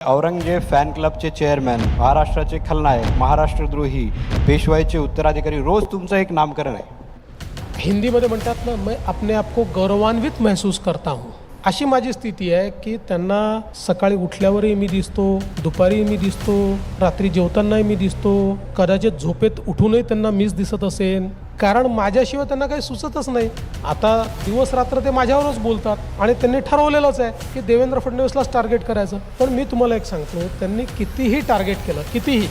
Aurangzeb fan क्लबचे chairman महाराष्ट्राचे खलनायक महाराष्ट्रद्रोही पेशवाईचे उत्तराधिकारी रोज तुमचं एक नामकरण आहे. हिंदीमध्ये म्हणतात ना मैं अपने आप को गौरवान्वित महसूस करता हूँ. अशी माझी स्थिती आहे की त्यांना सकाळी उठल्यावरही मी दिसतो दुपारी मी दिसतो रात्री जेवतानाही मी दिसतो कदाचित झोपेत उठूनही त्यांना मीच दिसत असेल कारण माझ्याशिवाय त्यांना काही सुचतच नाही. आता दिवस रात्र ते माझ्यावरच बोलतात आणि त्यांनी ठरवलेलंच आहे की देवेंद्र फडणवीसलाच टार्गेट करायचं. पण मी तुम्हाला एक सांगतो त्यांनी कितीही टार्गेट केलं कितीही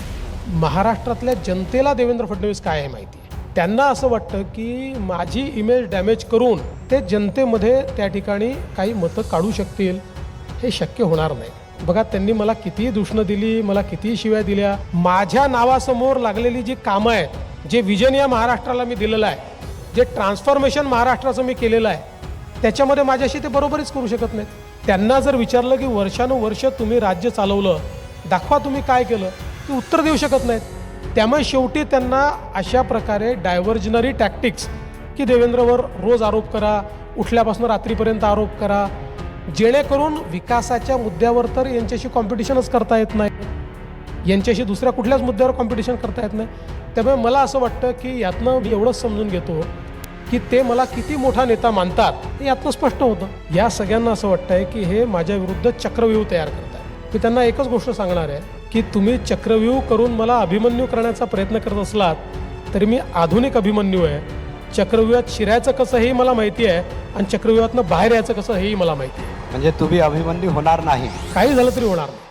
महाराष्ट्रातल्या जनतेला देवेंद्र फडणवीस काय आहे माहिती? त्यांना असं वाटतं की माझी इमेज डॅमेज करून ते जनतेमध्ये त्या ठिकाणी काही मतं काढू शकतील हे शक्य होणार नाही. बघा त्यांनी मला कितीही दूषणं दिली मला कितीही शिव्या दिल्या माझ्या नावासमोर लागलेली जी कामं आहेत जे विजन या महाराष्ट्राला मी दिलेलं आहे जे ट्रान्सफॉर्मेशन महाराष्ट्राचं मी केलेलं आहे त्याच्यामध्ये माझ्याशी ते बरोबरीच करू शकत नाहीत. त्यांना जर विचारलं की वर्षानुवर्ष तुम्ही राज्य चालवलं दाखवा तुम्ही काय केलं ते उत्तर देऊ शकत नाहीत. त्यामुळे शेवटी त्यांना अशा प्रकारे डायव्हर्जनरी टॅक्टिक्स की देवेंद्रवर रोज आरोप करा उठल्यापासून रात्रीपर्यंत आरोप करा जेणेकरून विकासाच्या मुद्द्यावर तर यांच्याशी कॉम्पिटिशनच करता येत नाही. यांच्याशी दुसऱ्या कुठल्याच मुद्द्यावर कॉम्पिटिशन करता येत नाही. त्यामुळे मला असं वाटतं की यातनं मी एवढंच समजून घेतो की ते मला किती मोठा नेता मानतात हे यातनं स्पष्ट होतं. या सगळ्यांना असं वाटतंय की हे माझ्या विरुद्ध चक्रव्यूह तयार करतात मी त्यांना एकच गोष्ट सांगणार आहे की तुम्ही चक्रव्यूह करून मला अभिमन्यू करण्याचा प्रयत्न करत असलात तरी मी आधुनिक अभिमन्यू आहे. चक्रव्यूहात शिरायचं कसं हेही मला माहिती आहे आणि चक्रव्यूहातनं बाहेर यायचं कसं हेही मला माहिती आहे. म्हणजे तुम्ही अभिमन्यू होणार नाही. काही झालं तरी होणार नाही.